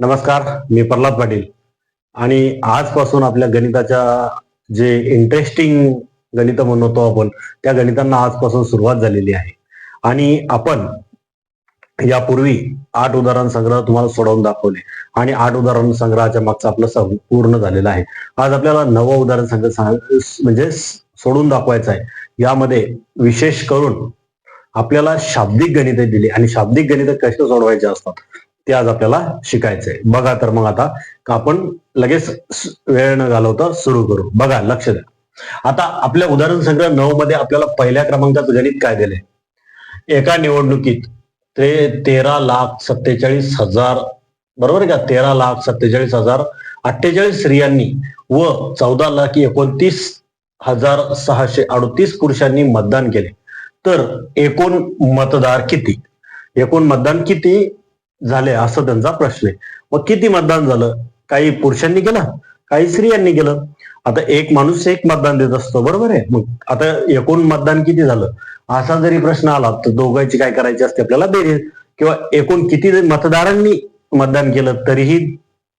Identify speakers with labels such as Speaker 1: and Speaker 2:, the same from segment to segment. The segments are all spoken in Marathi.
Speaker 1: नमस्कार मी प्रल्हाद पाटील. आणि आजपासून आपल्या गणिताच्या जे इंटरेस्टिंग गणित म्हणतो आपण त्या गणितांना आजपासून सुरुवात झालेली आहे. आणि आपण यापूर्वी आठ उदाहरण संग्रह तुम्हाला सोडवून दाखवले. आणि आठ उदाहरण संग्रहाच्या मागचं आपलं पूर्ण झालेलं आहे. आज आपल्याला नवं उदाहरण संग्रह म्हणजे सोडून दाखवायचं आहे. यामध्ये विशेष करून आपल्याला शाब्दिक गणिते दिली. आणि शाब्दिक गणित कसे सोडवायचे असतात? ते आज आपल्याला शिकायचंय. बघा तर मग आता आपण लगेच वेळ न घालवता सुरू करू. बघा लक्ष द्या. आता आपल्या उदाहरण संग्रह नऊ मध्ये आपल्याला पहिल्या क्रमांकाचं गणित काय दिले एका निवडणुकीत ते तेरा लाख सत्तेचाळीस हजार बरोबर आहे का? तेरा लाख सत्तेचाळीस हजार अठ्ठेचाळीस स्त्रियांनी व चौदा लाख एकोणतीस हजार सहाशे अडतीस पुरुषांनी मतदान केले. तर एकूण मतदार किती? एकूण मतदान किती? झाले असं त्यांचा प्रश्न आहे. मग किती मतदान झालं? काही पुरुषांनी केलं? काही स्त्रियांनी केलं? आता एक माणूस एक मतदान देत असतो बरोबर आहे? मग आता एकूण मतदान किती झालं? असा जरी प्रश्न आला तर दोघांची काय करायची असते आपल्याला बेरीज? किंवा एकूण किती मतदारांनी मतदान केलं तरीही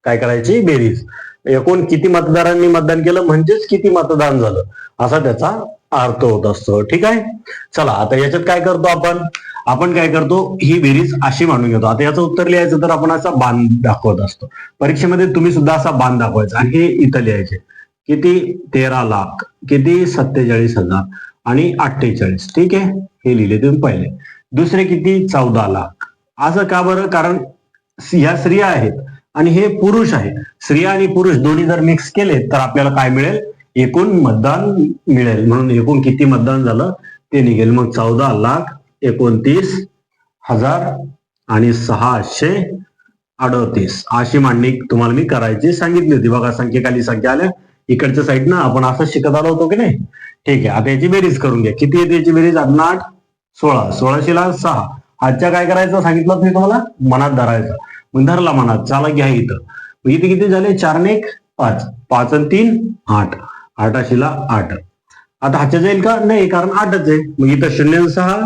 Speaker 1: काय करायची? बेरीज. एकूण किती मतदारांनी मतदान केलं म्हणजेच किती मतदान झालं? असा त्याचा अर्थ होत असतो. ठीक आहे? चला आता याच्यात काय करतो आपण? आपण काय करतो ही बेरीज अशी मांडून घेतो. आता याचं उत्तर लिहायचं तर आपण असा बांध दाखवत असतो. परीक्षेमध्ये तुम्ही सुद्धा असा बांध दाखवायचा. आणि हे इथं लिहायचे. किती तेरा लाख किती सत्तेचाळीस हजार आणि अठ्ठेचाळीस. ठीक आहे? हे लिहिले तुम्ही पहिले. दुसरे किती? चौदा लाख. असं का बरं? कारण ह्या स्त्रिया आहेत आणि हे पुरुष आहे स्त्रिया आणि पुरुष दोन्ही जर मिक्स केले तर आपल्याला काय मिळेल? एकूण मतदान मिळेल. म्हणून एकूण किती मतदान झालं? ते निघेल. मग चौदा लाख एकोणतीस हजार आणि सहाशे अडतीस. अशी मांडणी तुम्हाला मी करायची सांगितली होती. बघा संख्येखाली संख्या आल्या. इकडच्या साईडनं आपण असं शिकत आलो होतो की नाही? ठीक आहे. आता याची बेरीज करून घ्या. किती येते याची बेरीज? आठ आठ सोळा. सोळाशेला सहा. आजच्या काय करायचं? सांगितलं मी तुम्हाला? मनात धरायचं. मग धरला मनात. चला घ्या इथं. मग इथे किती झाले? चार एक पाच. पाच आणि तीन आठ. आठाशीला आठ. आता हातच्या जाईल का? नाही कारण आठच आहे. मग इथं शून्य सहा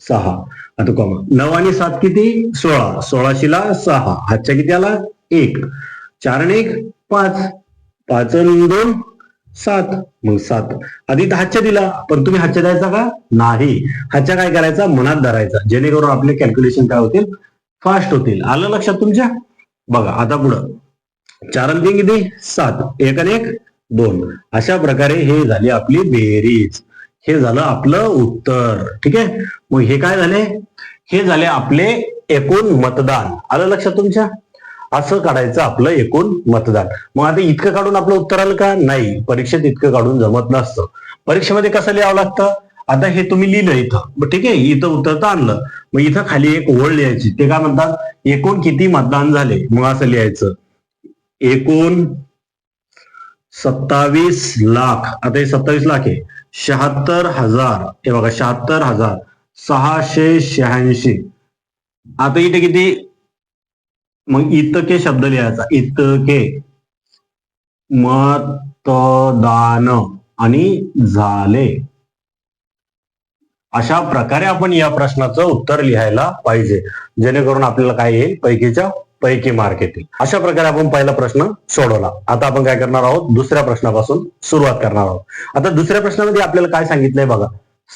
Speaker 1: सहा. आता कॉमा. नऊ आणि सात किती? सोळा. सोळाशेला सहा. हातच्या किती आला एक. चार आणि एक पाच. पाच आणि दोन सात. मग सात. आधी हातच्या दिला पण तुम्ही हातच्या द्यायचा का? नाही. हातच्या काय करायचा? मनात धरायचा. जेणेकरून आपले कॅल्क्युलेशन काय होतील? फास्ट होतील. आलं लक्षात तुमच्या? बघा आता पुढं. चार आणि तीन किती? सात. एक आणि एक दोन. अशा प्रकारे हे झाली आपली बेरीज. हे झालं आपलं उत्तर. ठीक आहे? मग हे काय झाले? हे झाले आपले एकूण मतदान. आलं लक्षात तुमच्या? असं काढायचं आपलं एकूण मतदान. मग आता इतकं काढून आपलं उत्तर आलं का? नाही. परीक्षेत इतकं काढून जमत नसतं. परीक्षेमध्ये कसं लिहावं लागतं? आता हे तुम्ही लिहिलं इथं. मग ठीक आहे इथं उत्तर तर आणलं. मग इथं खाली एक ओळ लिहायची. ते काय म्हणतात? एकूण किती मतदान झाले? मग असं लिहायचं. एकूण सत्तावीस लाख. आता हे सत्तावीस लाख आहे. शहात्तर हजार. हे बघा शहात्तर हजार. सहाशे शहाऐंशी. आता इथे किती? मग इतके शब्द लिहायचा. इतके. मतदान आणि झाले. अशा प्रकारे आपण या प्रश्नाचं उत्तर लिहायला पाहिजे. जेणेकरून आपल्याला काय येईल? पैकीच्या पैकी मार्क येतील अशा प्रकारे आपण पहिला प्रश्न सोडवला. आता आपण काय करणार आहोत? दुसऱ्या प्रश्नापासून सुरुवात करणार आहोत. आता दुसऱ्या प्रश्नामध्ये आपल्याला काय सांगितलंय बघा?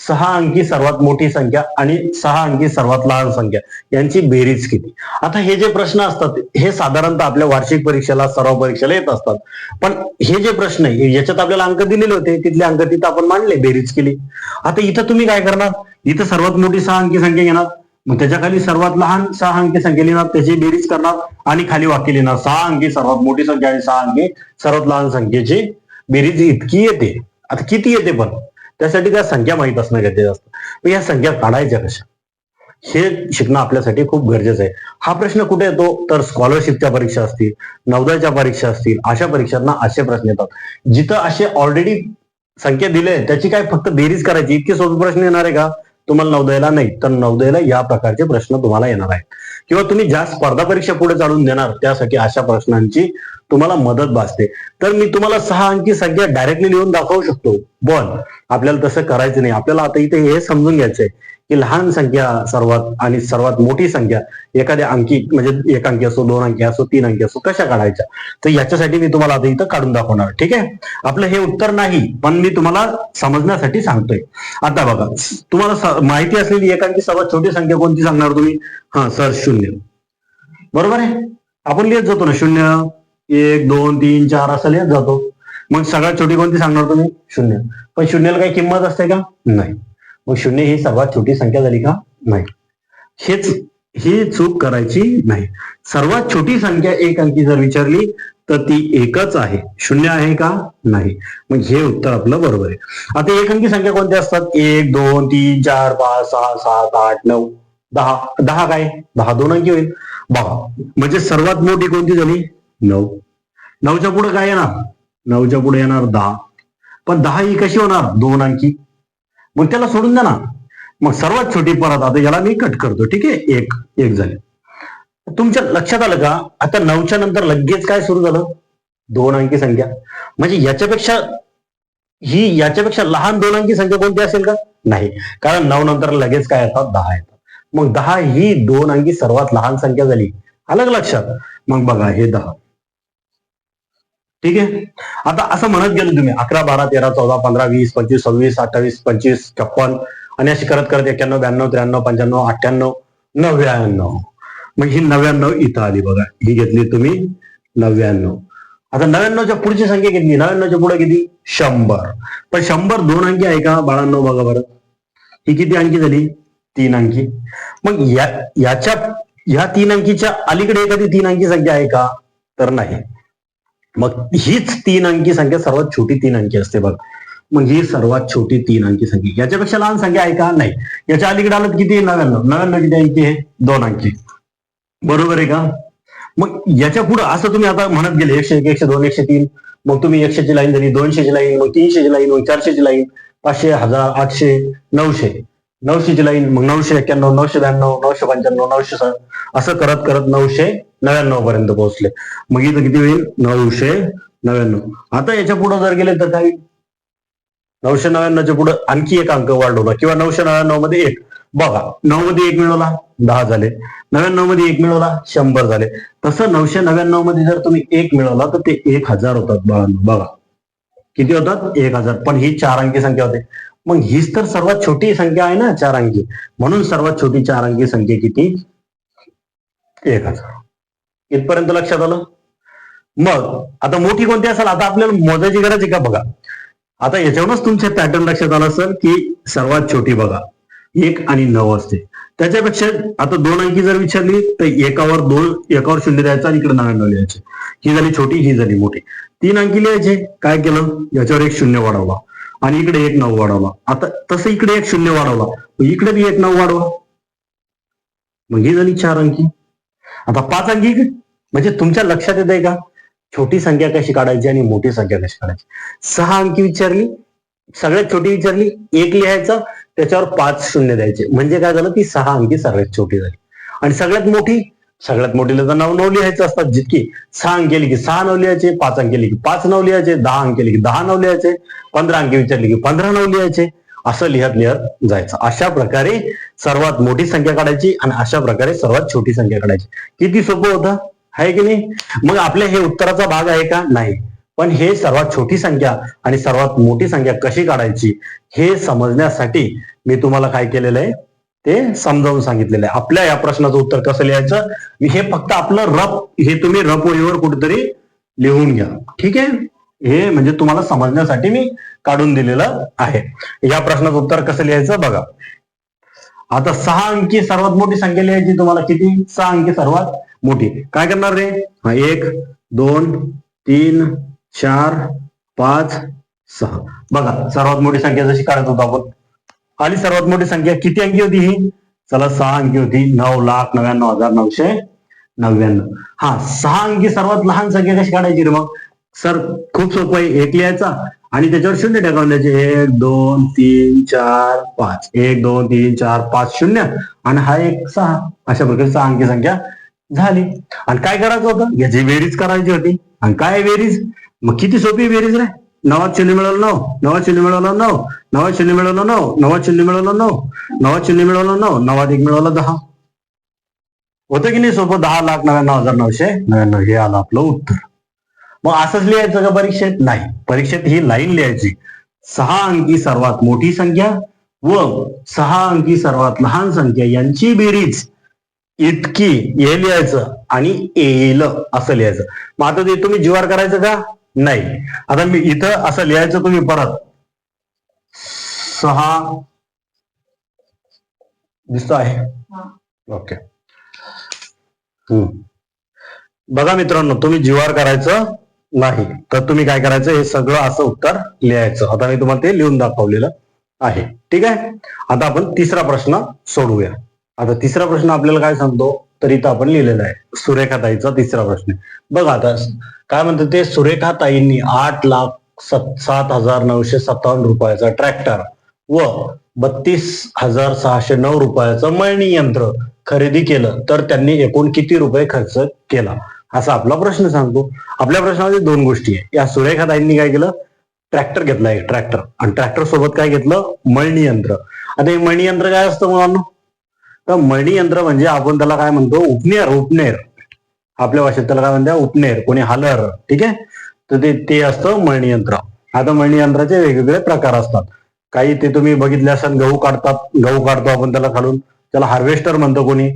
Speaker 1: सहा अंकी सर्वात मोठी संख्या आणि सहा अंकी सर्वात लहान संख्या. यांची बेरीज किती? आता हे जे प्रश्न असतात हे साधारणतः आपल्या वार्षिक परीक्षेला सराव परीक्षेला येत असतात. पण हे जे प्रश्न आहे याच्यात आपल्याला अंक दिलेले होते. तिथले अंक तिथं आपण मांडले बेरीज केली. आता इथं तुम्ही काय करणार? इथं सर्वात मोठी सहा अंकी संख्या घेणार. मग त्याच्याखाली सर्वात लहान सहा अंकी संख्या लिहिणार त्याची बेरीज करणार आणि खाली वाक्य लिहिणार. सहा अंकी सर्वात मोठी संख्या आणि सहा अंकी सर्वात लहान संख्येची बेरीज इतकी येते. आता किती येते पण? त्यासाठी त्या संख्या माहीत असणं गरजेचं असतं. या संख्या काढायच्या कशा? हे शिकणं आपल्यासाठी खूप गरजेचं आहे. हा प्रश्न कुठे येतो? तर स्कॉलरशिपच्या परीक्षा असतील नवदाच्या परीक्षा असतील अशा परीक्षांना असे प्रश्न येतात. जिथं असे ऑलरेडी संख्या दिले त्याची काय फक्त बेरीज करायची? इतके सोपे प्रश्न येणार आहे का? तुम्हाला नवदयला नाही तर नवदयला या प्रकारचे प्रश्न तुम्हाला येणार आहेत. किंवा तुम्ही ज्या स्पर्धा परीक्षा पुढे चालून देणार त्यासाठी अशा प्रश्नांची तुम्हाला मदत भासते. तर मी तुम्हाला सहा अंकी संख्या डायरेक्टली लिहून दाखवू शकतो. पण आपल्याला तसं करायचं नाही. आपल्याला आता इथे हे समजून घ्यायचंय की लहान संख्या सर्वात आणि सर्वात मोठी संख्या एखाद्या अंकी म्हणजे एक अंकी असो दोन अंकी असो तीन अंकी असो कशा काढायच्या? तर याच्यासाठी मी तुम्हाला आता इथं काढून दाखवणार. ठीक आहे? आपलं हे उत्तर नाही पण मी तुम्हाला समजण्यासाठी सांगतोय. आता बघा तुम्हाला माहिती असलेली एक अंकी सर्वात छोटी संख्या कोणती सांगणार तुम्ही? हा सर शून्य. बरोबर आहे? आपण लिहित जातो ना शून्य. एक दोन तीन चार असं लिहित जातो. मग सगळ्यात छोटी कोणती सांगणार तुम्ही? शून्य. पण शून्याला काही किंमत असते का? नाही. मग शून्य ही सर्वात छोटी संख्या झाली का? नाही. हेच ही चूक करायची नाही. सर्वात छोटी संख्या एक अंकी जर विचारली तर ती एकच आहे. शून्य आहे का? नाही. मग हे उत्तर आपलं बरोबर आहे. आता एक अंकी संख्या कोणत्या असतात? एक दोन तीन चार पाच सहा सात आठ नऊ दहा. दहा काय? दहा दोन अंकी होईल. बघा. म्हणजे सर्वात मोठी कोणती झाली? नऊ. नऊच्या पुढे काय येणार? नऊच्या पुढे येणार दहा. पण दहा ही कशी होणार? दोन अंकी मग त्याला सोडून द्या ना मग सर्वात छोटी परत आता याला मी कट करतो. ठीक आहे? एक. एक झाले. तुमच्या लक्षात आलं का? आता नऊच्या नंतर लगेच काय सुरू झालं? दोन अंकी संख्या. म्हणजे याच्यापेक्षा ही याच्यापेक्षा लहान दोन अंकी संख्या कोणती असेल का? नाही. कारण नऊ नंतर लगेच काय येतात? दहा येतात. मग दहा ही दोन अंकी सर्वात लहान संख्या झाली. अलग लक्षात? मग बघा हे दहा. ठीक आहे? आता असं म्हणत गेलो तुम्ही अकरा बारा तेरा चौदा पंधरा वीस पंचवीस सव्वीस अठ्ठावीस पंचवीस छप्पन आणि अशी करत करत एक्क्याण्णव ब्याण्णव त्र्याण्णव पंच्याण्णव अठ्ठ्याण्णव नव्याण्णव. मग ही नव्याण्णव इथं आली बघा. ही घेतली तुम्ही नव्याण्णव. आता नव्याण्णवच्या पुढची संख्या किती? नव्याण्णवच्या पुढे किती? शंभर. पण शंभर दोन अंकी आहे का? बाळांनो बघा बरं. ही किती अंकी झाली? तीन अंकी. मग या याच्या ह्या तीन अंकीच्या अलीकडे एखादी तीन अंकी संख्या आहे का? तर नाही. मग हीच तीन अंकी संख्या सर्वात छोटी तीन अंकी असते बघ. मग ही सर्वात छोटी तीन अंकी संख्या. याच्यापेक्षा लहान संख्या आहे का? नाही. याच्या अलीकडे आलं किती? नव्याण्णव. नव्याण्णव किती अंकी आहे? दोन अंकी. बरोबर आहे का? मग याच्यापुढे असं तुम्ही आता म्हणत गेले एकशे एक एकशे दोन एकशे तीन. मग तुम्ही एकशेची लाईन झाली दोनशेची लाईन मग तीनशेची लाईन मग चारशेची लाईन. पाचशे हजार आठशे नऊशे. नऊशेची लाईन मग नऊशे एक्क्याण्णव नऊशे ब्याण्णव नऊशे पंच्याण्णव नऊशे सा- असं करत करत नऊशे नव्याण्णव पर्यंत पोहोचले. मग इथं किती होईल? नऊशे नव्याण्णव. आता याच्यापुढे जर गेले तर काय नऊशे नव्याण्णवच्या पुढे आणखी एक अंक वाढवला. किंवा नऊशे नव्याण्णवमध्ये एक. बघा नऊ मध्ये एक मिळवला दहा झाले. नव्याण्णवमध्ये एक मिळवला शंभर झाले. तसं नऊशे नव्याण्णवमध्ये जर तुम्ही एक मिळवला तर ते एक हजार होतात बाळांनो. बघा. किती होतात? एक हजार. पण ही चार अंकी संख्या होते. मग हीच तर सर्वात छोटी संख्या आहे ना चार अंकी म्हणून सर्वात छोटी चार अंकी संख्या किती? एक हजार. इथपर्यंत लक्षात आलं? मग आता मोठी कोणती असेल? आता आपल्याला मोजायची गरज आहे का बघा? आता याच्यावरूनच तुमच्या पॅटर्न लक्षात आला असेल की सर्वात छोटी बघा. एक आणि नऊ असते. त्याच्यापेक्षा आता दोन अंकी जर विचारली तर एकावर दोन एकावर शून्य द्यायचं आणि इकडे नव्याण्णव लिहायचे. ही झाली छोटी ही झाली मोठी. तीन अंकी लिहायचे. काय केलं? याच्यावर एक शून्य वाढवला. आणि इकडे एक नऊ वाढवला आता तसं इकडे एक शून्य वाढवला इकडे बी एक नऊ वाढवा. मग ही झाली चार अंकी. आता पाच अंकी म्हणजे तुमच्या लक्षात येत आहे का? छोटी संख्या कशी काढायची आणि मोठी संख्या कशी काढायची? सहा अंकी विचारली. सगळ्यात छोटी विचारली. एक लिहायचं. त्याच्यावर पाच शून्य द्यायचे. म्हणजे काय झालं? ती सहा अंकी सगळ्यात छोटी झाली. आणि सगळ्यात मोठी? सगळ्यात मोठीला तर नऊ नऊ लिहायचं असतात. जितकी सहा अंक केली की सहा नऊ लिहायचे पाच अंक केली की पाच नऊ लिहायचे दहा अंक केली की दहा नऊ लिहायचे पंधरा अंकी विचारले की पंधरा नऊ लिहायचे. असं लिहत लिहत जायचं. अशा प्रकारे सर्वात मोठी संख्या काढायची आणि अशा प्रकारे सर्वात छोटी संख्या काढायची. किती सोपं होतं? आहे की नाही? मग आपल्या हे उत्तराचा भाग आहे का? नाही. पण हे सर्वात छोटी संख्या आणि सर्वात मोठी संख्या कशी काढायची हे समजण्यासाठी मी तुम्हाला काय केलेलं आहे? ते समजावून सांगितलेलं आहे. आपल्या या प्रश्नाचं उत्तर कसं लिहायचं? हे फक्त आपलं रप हे तुम्ही रप ओळीवर कुठेतरी लिहून घ्या. ठीक आहे? हे म्हणजे तुम्हाला समजण्यासाठी मी काढून दिलेलं आहे. या प्रश्नाचं उत्तर कसं लिहायचं? बघा. आता सहा अंकी सर्वात मोठी संख्या लिहायची तुम्हाला किती? सहा अंकी सर्वात मोठी. काय करणार रे? हा एक दोन तीन चार पाच सहा. बघा सर्वात मोठी संख्या जशी काढत होतो आपण आली सर्वात मोठी संख्या किती अंकी होती ही? चला सहा अंकी होती. नऊ लाख नव्याण्णव हजार नऊशे नव्याण्णव. हा सहा अंकी सर्वात लहान संख्या कशी काढायची रे मग? सर खूप सोपं आहे. एक लिहायचा आणि त्याच्यावर शून्य टाकावून द्यायचे एक दोन तीन चार पाच. एक दोन तीन चार पाच शून्य. आणि हा एक सहा. अशा प्रकारे सहा अंकी संख्या झाली. आणि काय करायचं होतं? याची बेरीज करायची होती. आणि काय बेरीज मग किती सोपी बेरीज रे? नवात शून्य मिळवलं नऊ हो. नवात शून्य मिळवलं नऊ हो. नवात शून्य मिळवलं नऊ हो. नवात शून्य मिळवलं नऊ नवात शून्य मिळवलं नऊ नवात एक मिळवलं दहा. होतं की नाही सोपं? दहा लाख नव्याण्णव हजार नऊशे नव्याण्णव. हे आलं आपलं उत्तर. मग असंच लिहायचं का परीक्षेत? नाही. परीक्षेत ही लाईन लिहायची. सहा अंकी सर्वात मोठी संख्या व सहा अंकी सर्वात लहान संख्या यांची बेरीज. इतकी हे लिहायचं आणि येईल असं लिहायचं. मग आता ते तुम्ही जीवार करायचं का? नाही. आता मी इथं असं लिहायचं तुम्ही परत. सहा. दिसतो आहे. ओके. हम्म. बघा मित्रांनो तुम्ही जीवार करायचं नाही. तर तुम्ही काय करायचं? हे सगळं असं उत्तर लिहायचं. आता मी तुम्हाला ते लिहून दाखवलेलं आहे. ठीक आहे? आता आपण तिसरा प्रश्न सोडवूया. आता तिसरा प्रश्न आपल्याला काय सांगतो? तर इथं आपण लिहिलेलं आहे. सुरेखाताईचा तिसरा प्रश्न बघा आता काय म्हणतात ते? सुरेखाताईंनी आठ लाख सात हजार नऊशे सत्तावन्न रुपयाचा ट्रॅक्टर व बत्तीस हजार सहाशे नऊ रुपयाचं मळणी यंत्र खरेदी केलं. तर त्यांनी एकूण किती रुपये खर्च केला? असा आपला प्रश्न सांगतो. आपल्या प्रश्नामध्ये दोन गोष्टी आहे. या सुरेखाताईंनी काय केलं? ट्रॅक्टर घेतला एक ट्रॅक्टर आणि ट्रॅक्टर सोबत काय घेतलं? मळणी यंत्र. आता हे मळणी यंत्र काय असतं मुलांना? तर मळणी यंत्र म्हणजे आपण त्याला काय म्हणतो? उपनेर उपनेर. आपल्या भाषेत त्याला काय म्हणतात? उपनेर. कोणी हालर. ठीक आहे? तर ते ते असतं मळणी यंत्र. आता मळणी यंत्राचे वेगवेगळे प्रकार असतात. काही ते तुम्ही बघितले असाल गहू काढतात. गहू काढतो आपण त्याला खालून. त्याला हार्वेस्टर म्हणतो कोणी.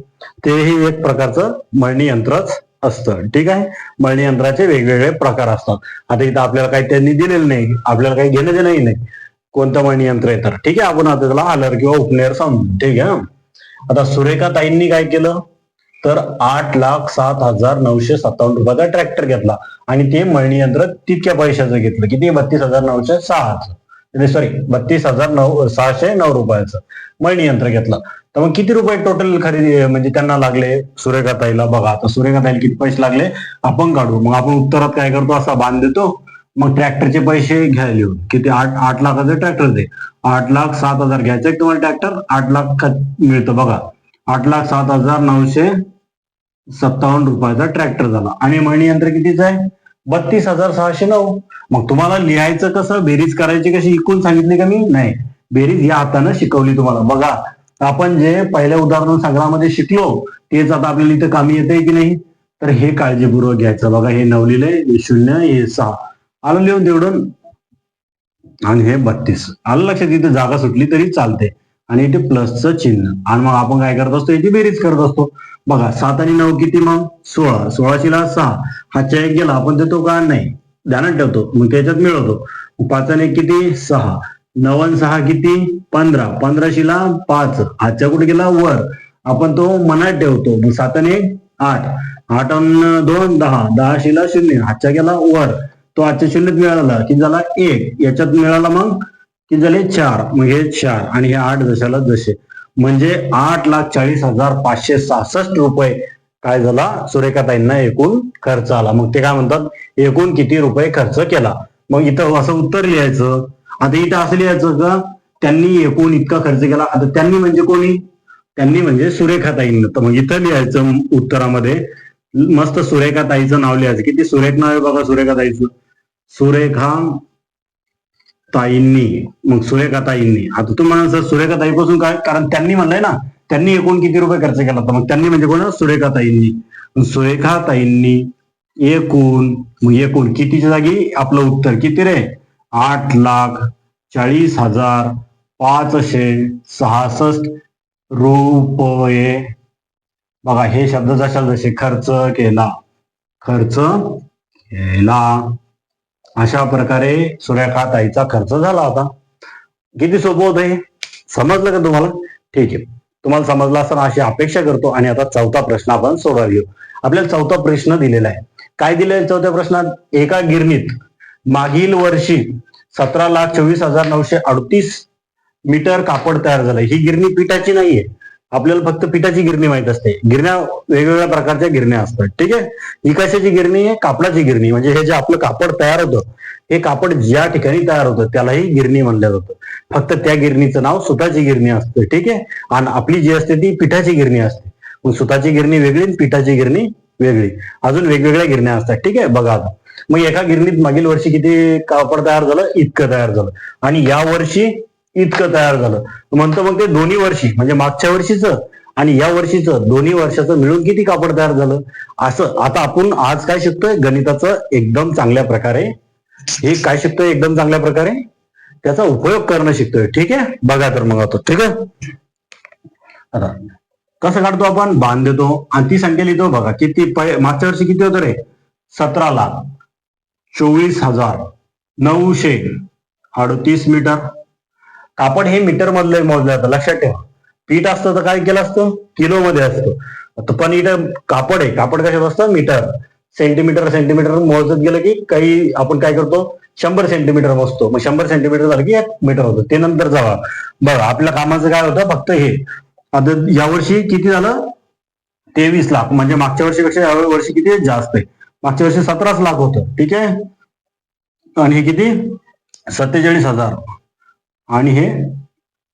Speaker 1: तेही एक प्रकारचं मळणी यंत्रच असतं. ठीक आहे? मळणी यंत्राचे वेगवेगळे प्रकार असतात. आता इथं आपल्याला काही त्यांनी दिलेलं नाही. आपल्याला काही घेणं देणंही नाही. कोणतं मळणी यंत्र आहे तर. ठीक आहे? आपण आता त्याला आलर किंवा उपनेर समजू. ठीक आहे? आता सुरेखा ताईंनी काय केलं? तर आठ लाख सात हजार नऊशे सत्तावन्न रुपयाचा ट्रॅक्टर घेतला? आणि ते मळणी यंत्र तितक्या पैशाचं घेतलं. किती? बत्तीस हजार नऊशे सहाचं. म्हणजे सॉरी बत्तीस हजार नऊ सहाशे नऊ रुपयाचं मळणी यंत्र घेतलं. तर मग किती रुपये टोटल खरेदी म्हणजे त्यांना लागले? सुरेखाताईला बघा. आता सुरेखाताईला किती पैसे लागले? आपण काढू. मग आपण उत्तरात काय करतो? असा बांध देतो. मग ट्रॅक्टरचे पैसे घ्यायला येऊन किती? आठ आठ लाखाचे ट्रॅक्टर दे आठ लाख सात हजार घ्यायचं तुम्हाला ट्रॅक्टर. आठ लाख मिळतं बघा. आठ लाख सात हजार नऊशे सत्तावन्न रुपयाचा ट्रॅक्टर झाला. आणि मळणी यंत्र कितीच आहे? बत्तीस हजार सहाशे नऊ. मग तुम्हाला लिहायचं कसं? बेरीज करायची कशी? इकून सांगितली का मी? नाही. बेरीज या हातानं शिकवली तुम्हाला. बघा आपण जे पहिल्या उदाहरण संग्रहामध्ये शिकलो तेच आता आपल्याला इथं कामी येते की नाही? तर हे काळजीपूर्वक घ्यायचं. बघा हे नऊ हे शून्य हे सहा. आलं लिहून देवडून आणि हे बत्तीस. आलं लक्षात इथे जागा सुटली तरी चालते. आणि इथे प्लसचं चिन्ह. आणि मग आपण काय करत असतो? याची बेरीज करत असतो. बघा सात आणि नऊ किती मग? सोळा. सोळाशेला सहा. हातच्या एक गेला. आपण देतो का? नाही. ध्यानात ठेवतो. मग त्याच्यात मिळवतो. पाच आणि एक किती? सहा. नऊ सहा किती? पंधरा. पंधराशेला पाच. हातच्या कुठे गेला? वर. आपण तो मनात ठेवतो. मग सात आणि एक आठ आठ दोन दहा. दहाशीला शून्य. हातच्या गेला वर. तो आजच्या शून्यात मिळाला. की झाला? एक. याच्यात मिळाला मग की झाले? चार. मग हे चार आणि हे आठ दशाला जसे म्हणजे आठ लाख चाळीस हजार पाचशे सहासष्ट रुपये काय झाला? सुरेखाताईंना एकूण खर्च आला. मग ते काय म्हणतात? एकूण किती रुपये खर्च केला? मग इथं असं उत्तर लिहायचं. आता इथं असं लिहायचं का? त्यांनी एकूण इतका खर्च केला. आता त्यांनी म्हणजे कोणी? त्यांनी म्हणजे सुरेखाताईंना. तर मग इथं लिहायचं उत्तरामध्ये. मस्त सुरेखाताईचं नाव लिहायचं. किती? सुरेख नाव आहे बघा सुरेखाताईचं. सुरेखा ताईंनी मग सुरेखा ताईंनी. आता तुम्हाला सर सुरेखा ताईपासून काय? कारण त्यांनी म्हणलंय ना त्यांनी एकूण किती रुपये खर्च केला? होता मग त्यांनी म्हणजे कोण? सुरेखा ताईंनी. सुरेखा ताईंनी एकूण मग एकूण कितीच्या जागी? आपलं उत्तर किती रे? आठ लाख चाळीस हजार पाचशे सहासष्ट रुपये. बघा हे शब्द जशा जसे खर्च केला. खर्च केला. अशा प्रकारे सुरेखा ताईचा खर्च झाला होता. किती सोपं होतं हे? समजलं का तुम्हाला? ठीक आहे. तुम्हाला समजला असताना अशी अपेक्षा करतो आणि आता चौथा प्रश्न आपण सोडवा घेऊ. आपल्याला चौथा प्रश्न दिलेला आहे. काय दिलेलं चौथ्या प्रश्नात? एका गिरणीत मागील वर्षी सतरा लाख चोवीस हजार नऊशे अडतीस मीटर कापड तयार झालं. ही गिरणी पिठाची नाहीये. आपल्याला फक्त पिठाची गिरणी माहीत असते. गिरण्या वेगवेगळ्या प्रकारच्या गिरण्या असतात. ठीक आहे? इकाशाची गिरणी आहे कापडाची गिरणी. म्हणजे हे जे आपलं कापड तयार होतं हे कापड ज्या ठिकाणी तयार होतं त्यालाही गिरणी म्हणलं जातं. फक्त त्या गिरणीचं नाव सुताची गिरणी असते. ठीक आहे? आणि आपली जी असते ती पिठाची गिरणी असते. मग सुताची गिरणी वेगळी आणि पिठाची गिरणी वेगळी. अजून वेगवेगळ्या गिरण्या असतात. ठीक आहे? बघा आता. मग एका गिरणीत मागील वर्षी किती कापड तयार झालं? इतकं तयार झालं. आणि या वर्षी इतकं तयार झालं. म्हणतो मग ते दोन्ही वर्षी म्हणजे मागच्या वर्षीचं आणि या वर्षीचं दोन्ही वर्षाचं मिळून किती कापड तयार झालं? असं आता आपण आज काय शिकतोय? गणिताचं एकदम चांगल्या प्रकारे. हे काय शिकतोय? एकदम चांगल्या प्रकारे. त्याचा उपयोग करणं शिकतोय. ठीक आहे? बघा तर मग आता. ठीक आहे? आता कसं काढतो आपण? बांध देतो आणि ती संख्या लिहितो बघा. किती मागच्या वर्षी किती होतं रे? सतरा लाख चोवीस हजार नऊशे अडतीस मीटर. कापड हे मीटर मधलं मोजलं जातं लक्षात ठेवा. पीठ असतं तर काय केलं असतं? किलो मध्ये असतं पण इथं कापड आहे. कापड कशात असतं? मीटर. सेंटीमीटर सेंटीमीटर मोजत गेलं की काही आपण काय करतो? शंभर सेंटीमीटर मोजतो. मग शंभर सेंटीमीटर झालं की एक मीटर होतं. ते नंतर जावा. बघा आपल्या कामाचं काय होतं? फक्त हे. आता यावर्षी किती झालं? तेवीस लाख. म्हणजे मागच्या वर्षीपेक्षा या वर्षी किती? जास्त आहे. मागच्या वर्षी सतराच लाख होतं. ठीक आहे? आणि हे किती? सत्तेचाळीस हजार. आणि हे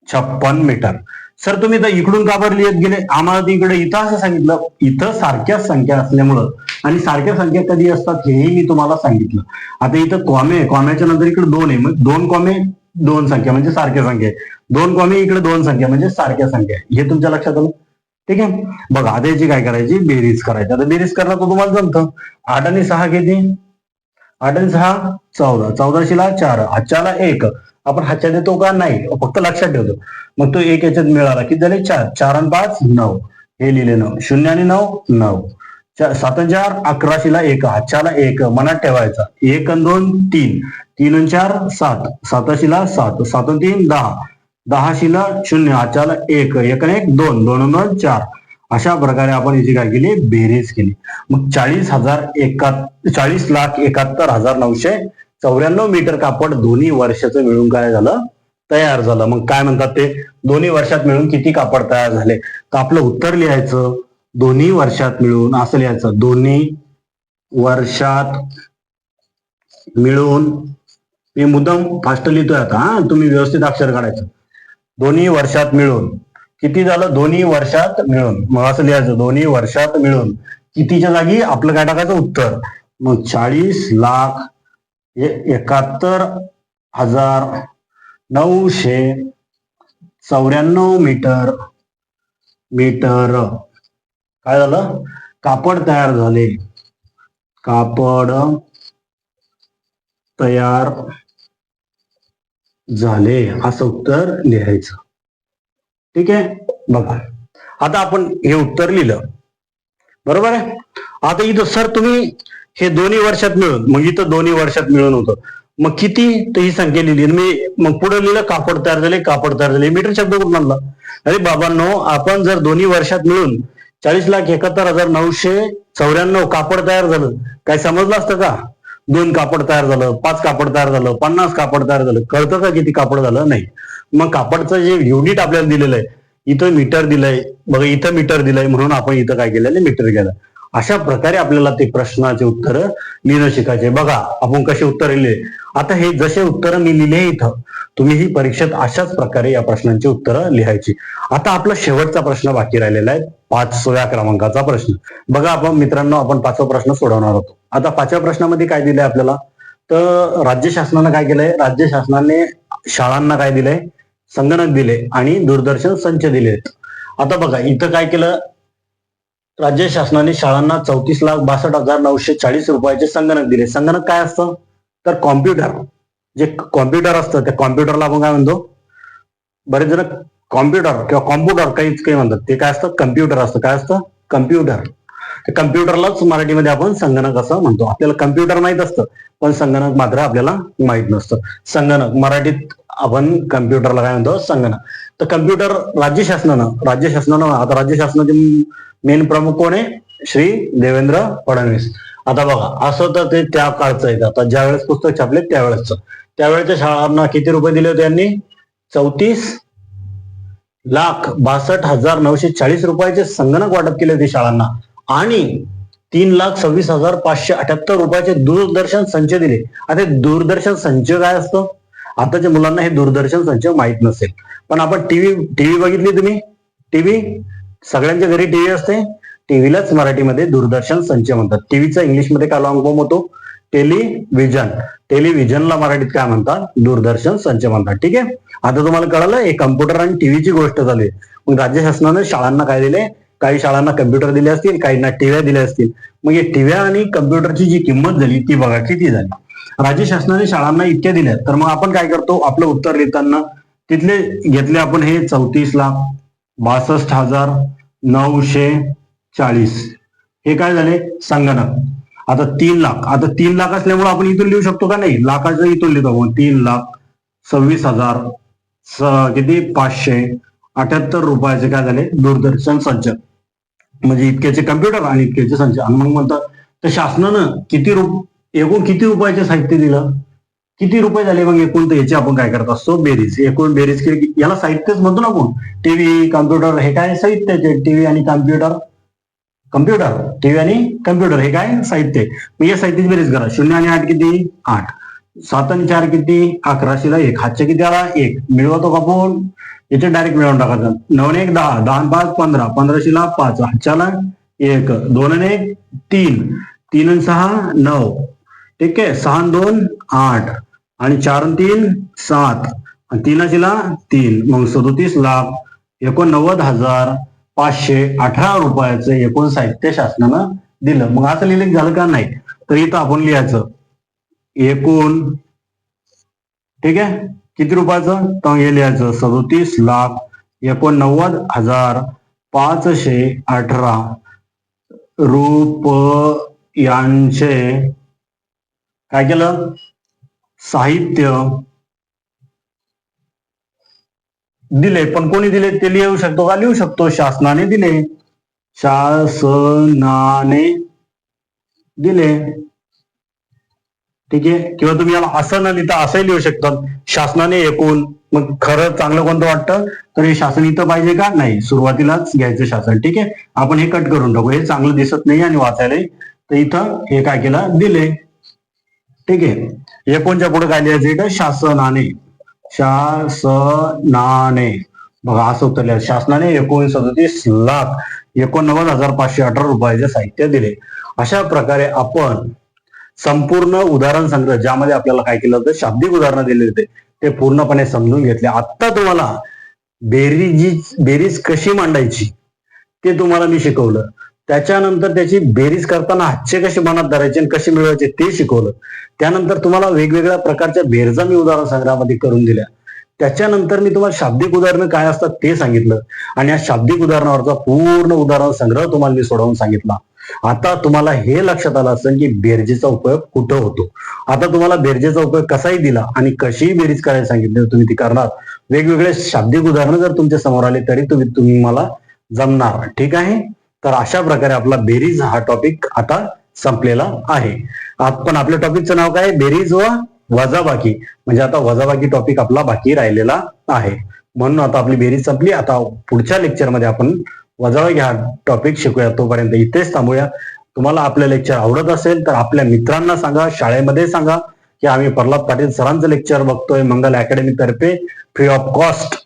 Speaker 1: छप्पन मीटर. सर तुम्ही तर इकडून का बरं लिहित गेले? आम्हाला तिकडे इथं असं सांगितलं. इथं सारख्याच संख्या असल्यामुळं. आणि सारख्या संख्या कधी असतात हेही मी तुम्हाला सांगितलं. आता इथं कॉमे कॉम्याच्या नंतर इकडे दोन आहे. मग दोन कॉमे दोन संख्या म्हणजे सारख्या संख्या आहे. दोन कॉमे इकडे दोन संख्या म्हणजे सारख्या संख्या आहे. हे तुमच्या लक्षात आलं? ठीक आहे? बघा आता याची काय करायची? बेरीज करायची. आता बेरीज करणं तो तुम्हाला जमतं. आठ आणि सहा किती? आठ आणि सहा चौदा. चौदाशीला चार. हातच्याला एक. आपण हातच्या देतो का नाही. फक्त लक्षात ठेवतो. मग तो एक याच्यात मिळाला किती झाले चार चार आणि पाच नऊ. हे लिहिले नऊ. शून्य आणि नऊ नऊ. सात चार अकराशीला एक. हातच्याला एक. मनात ठेवायचा. एक आणि दोन तीन. तीन आणि चार सात. साताशीला सात. सात आणि तीन दहा. दहाशीला शून्य. हातच्याला एक. एक आणि एक दोन. दोन दोन चार. अशा प्रकारे आपण याची काय केली बेरीज केली. मग चाळीस हजार एकाहत्तर चाळीस लाख एकाहत्तर हजार नऊशे चौऱ्याण्णव मीटर कापड दोन्ही वर्षाचं मिळून काय झालं? तयार झालं. मग काय म्हणतात ते? दोन्ही वर्षात मिळून किती कापड तयार झाले? तर आपलं उत्तर लिहायचं दोन्ही वर्षात मिळून असं लिहायचं दोन्ही वर्षात मिळून मी मुद्दाम फास्ट लिहितोय आता हा तुम्ही व्यवस्थित अक्षर काढायचं. दोन्ही वर्षात मिळून किती झालं? दोन्ही वर्षात मिळून. मग असं लिहायचं दोन्ही वर्षात मिळून. कितीच्या जागी? आपलं काय टाकायचं? उत्तर. मग चाळीस लाख एकाहत्तर हजार नऊशे चौऱ्याण्णव मीटर मीटर. काय झालं? कापड तयार झाले. कापड तयार झाले. असं उत्तर लिहायचं. ठीक आहे? बघा. आता आपण हे उत्तर लिहिलं. बरोबर आहे? आता इथं सर तुम्ही हे दोन्ही वर्षात मिळून मग इथं दोन्ही वर्षात मिळून होतं. मग किती तर ही संख्या लिहिली? मी मग पुढे लिहिलं कापड तयार झाले कापड तयार झाले. मीटर शब्द कुठून आणला? अरे बाबांनो आपण जर दोन्ही वर्षात मिळून चाळीस लाख एकाहत्तर हजार नऊशे चौऱ्याण्णव कापड तयार झालं काय समजलं असतं का? दोन कापड तयार झालं पाच कापड तयार झालं पन्नास कापड तयार झालं. कळतं का किती कापड झालं? नाही. मग कापडचं जे युनिट आपल्याला दिलेलं आहे इथं मीटर दिलंय बघा इथं मीटर दिलंय म्हणून आपण इथं काय केलेलं मीटर केलं. अशा प्रकारे आपल्याला ते प्रश्नाचे उत्तर लिहिणं शिकायचे बघा आपण कसे उत्तर लिहिले? आता हे जसे उत्तर मी लिहिले इथं तुम्ही ही परीक्षेत अशाच प्रकारे या प्रश्नांची उत्तरं लिहायची. आता आपला शेवटचा प्रश्न बाकी राहिलेला आहे पाचव्या क्रमांकाचा प्रश्न. बघा आपण मित्रांनो आपण पाचवा प्रश्न सोडवणार होतो आता पाचव्या प्रश्नामध्ये काय दिलंय आपल्याला? तर राज्य शासनानं काय केलंय? राज्य शासनाने शाळांना काय दिलंय? संगणक दिले आणि दूरदर्शन संच दिलेत. आता बघा इथं काय केलं? राज्य शासनाने शाळांना चौतीस लाख बासष्ट हजार नऊशे चाळीस रुपयाचे संगणक दिले. संगणक काय असतं? तर कॉम्प्युटर जे कॉम्प्युटर असतं त्या कॉम्प्युटरला आपण काय म्हणतो? बरेच जण कॉम्प्युटर किंवा कॉम्प्युटर काहीच काही म्हणतात. ते काय असतं? कम्प्युटर असतं. काय असतं? कम्प्युटर कम्प्युटरलाच मराठीमध्ये आपण संगणक असं म्हणतो. आपल्याला कम्प्युटर माहीत असतं पण संगणक मात्र आपल्याला माहीत नसतं. संगणक मराठीत आपण कम्प्युटरला काय म्हणतो? संगणक. तर कम्प्युटर राज्य शासनानं राज्य शासनानं आता राज्य शासनाचे मेन प्रमुख कोण आहे? श्री देवेंद्र फडणवीस. आता बघा असं तर ते त्या काळचं आहे. आता ज्यावेळेस पुस्तक छापले त्यावेळेसच. त्यावेळेच्या शाळांना किती रुपये दिले होते यांनी? चौतीस लाख बासष्ट हजार नऊशे चाळीस रुपयाचे संगणक वाटप केले होते शाळांना. आणि तीन लाख सव्वीस हजार पाचशे अठ्याहत्तर रुपयाचे दूरदर्शन संच दिले. आता दूरदर्शन संच काय असतं? आताच्या मुलांना हे दूरदर्शन संच माहीत नसेल. पण आपण टीव्ही टीव्ही बघितली तुम्ही? टीव्ही? सगळ्यांच्या घरी टीव्ही असते. टीव्हीलाच मराठीमध्ये दूरदर्शन संच म्हणतात. टीव्हीचा इंग्लिशमध्ये काय लॉंग फॉर्म होतो? टेलिव्हिजन टेलिव्हिजनला मराठीत काय म्हणतात? दूरदर्शन संच म्हणतात. ठीक आहे? आता तुम्हाला कळलं हे कम्प्युटर आणि टीव्हीची गोष्ट झाली. मग राज्य शासनाने शाळांना काय दिले? काही शाळांना कम्प्युटर दिले असतील काहींना टीव्या दिल्या असतील. मग हे टीव्या आणि कम्प्युटरची जी किंमत झाली ती बघा किती झाली. राज्य शासनाने शाळांना इतक्या दिल्या तर मग आपण काय करतो? आपलं उत्तर लिहिताना तिथले घेतले आपण हे चौतीस लाख बासष्ट हजार नऊशे चाळीस. हे काय झाले? संगणक. आता तीन लाख. आता तीन लाख असल्यामुळे आपण इथून लिहू शकतो का नाही? लाखाचं इथून लिहितो आपण. तीन लाख सव्वीस हजार स- किती? पाचशे अठ्याहत्तर रुपयाचे काय झाले? दूरदर्शन संच. म्हणजे इतक्याचे कम्प्युटर आणि इतक्याचे संच. आणि मग म्हणतात तर शासनानं किती रुप एकूण किती रुपयाचे साहित्य दिलं? किती रुपये झाले मग एकूण तर याची आपण काय करत असतो? बेरीज. एकूण बेरीज केली याला साहित्यच म्हणतो ना आपण. टीव्ही कम्प्युटर हे काय साहित्याचे टीव्ही आणि कम्प्युटर. कम्प्युटर. टीव्ही आणि कम्प्युटर हे काय? साहित्य मग या साहित्याची बेरीज करा. शून्य आणि आठ किती? आठ. सात आणि चार किती? अकराशेला एक. हातच्या किती आला? एक. मिळवतो का आपण? याचे डायरेक्ट मिळवून टाकायचं. नऊ एक दहा. दहा आणि पाच पंधरा. पंधराशेला पाच. हातच्याला एक. दोन आणि एक तीन. तीन आणि सहा नऊ. ठीक आहे सहा दोन आठ. आणि चार तीन सात. आणि तीनाशीला तीन. मग सदोतीस लाख एकोणनव्वद हजार पाचशे अठरा रुपयाचं एकूण साहित्य शासनानं दिलं. मग असं लिहिलं की झालं का नाही? तर इथं आपण लिहायचं. एकूण ठीक आहे? किती रुपयाचं? तर हे लिहायचं. सदोतीस लाख एकोणनव्वद हजार पाचशे अठरा रुपयांचे काय केलं? साहित्य. दिले पण कोणी दिले ते लिहू शकतो का? लिहू शकतो. शासनाने दिले. शासनाने दिले. ठीक आहे? किंवा तुम्ही याला असं न लिहिता असंही लिहू शकतात शासनाने एकूण. मग खरं चांगलं कोणतं वाटतं? तर हे शासन इथं पाहिजे का? नाही. सुरुवातीलाच घ्यायचं शासन. ठीक आहे? आपण हे कट करून टाकू. हे चांगलं दिसत नाही आणि वाचायला. तर इथं हे काय केलं? दिले. ठीक आहे. एकोणच्या पुढे काय लिहायचं इथं शासनाने. शासनाने. बघा असं उत्तर लिहा. शासनाने एकोणीस सदतीस लाख एकोणनव्वद हजार पाचशे अठरा रुपयाचे साहित्य दिले. अशा प्रकारे आपण संपूर्ण उदाहरण संग्रह ज्यामध्ये आपल्याला काय केलं होतं? शाब्दिक उदाहरणं दिले होते. ते पूर्णपणे समजून घेतले. आता तुम्हाला बेरीज बेरीज कशी मांडायची ते तुम्हाला मी शिकवलं. त्याच्यानंतर त्याची बेरीज करताना हातचे कसे मनात धरायचे आणि कसे मिळवायचे ते शिकवलं. त्यानंतर तुम्हाला वेगवेगळ्या प्रकारच्या बेरजा मी उदाहरण संग्रहामध्ये करून दिल्या. त्याच्यानंतर मी तुम्हाला शाब्दिक उदाहरणं काय असतात ते सांगितलं. आणि या शाब्दिक उदाहरणावरचा पूर्ण उदाहरण संग्रह तुम्हाला मी सोडवून सांगितला. आता तुम्हाला हे लक्षात आलं असेल की बेरजेचा उपयोग कुठं होतो. आता तुम्हाला बेरजेचा उपयोग कसाही दिला आणि कशीही बेरीज करायला सांगितली तुम्ही ती करणार. वेगवेगळे शाब्दिक उदाहरणं जर तुमच्यासमोर आले तरी तुम्ही तुम्ही मला जमणार. ठीक आहे? तर अशा प्रकारे आपला बेरीज हा टॉपिक आता संपलेला आहे. आपण आपल्या टॉपिकचं नाव काय? आहे? बेरीज व वजाबाकी. म्हणजे आता वजाबाकी टॉपिक आपला बाकी राहिलेला आहे. म्हणून आता आपली बेरीज संपली. आता पुढच्या लेक्चरमध्ये आपण वजाबाकी हा टॉपिक शिकूया. तोपर्यंत इथेच थांबूया. तुम्हाला आपलं लेक्चर आवडत असेल तर आपल्या मित्रांना सांगा शाळेमध्ये सांगा की आम्ही प्रल्हाद पाटील सरांचं लेक्चर बघतोय मंगल अकॅडमी तर्फे. फ्री ऑफ कॉस्ट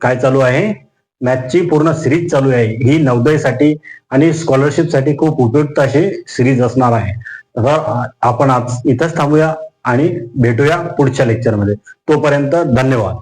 Speaker 1: काय चालू आहे? मॅथची पूर्ण सिरीज चालू आहे. ही नवदयसाठी आणि स्कॉलरशिपसाठी खूप उपयुक्त अशी सिरीज असणार आहे. तर आपण आज इथंच थांबूया आणि भेटूया पुढच्या लेक्चरमध्ये. तोपर्यंत धन्यवाद.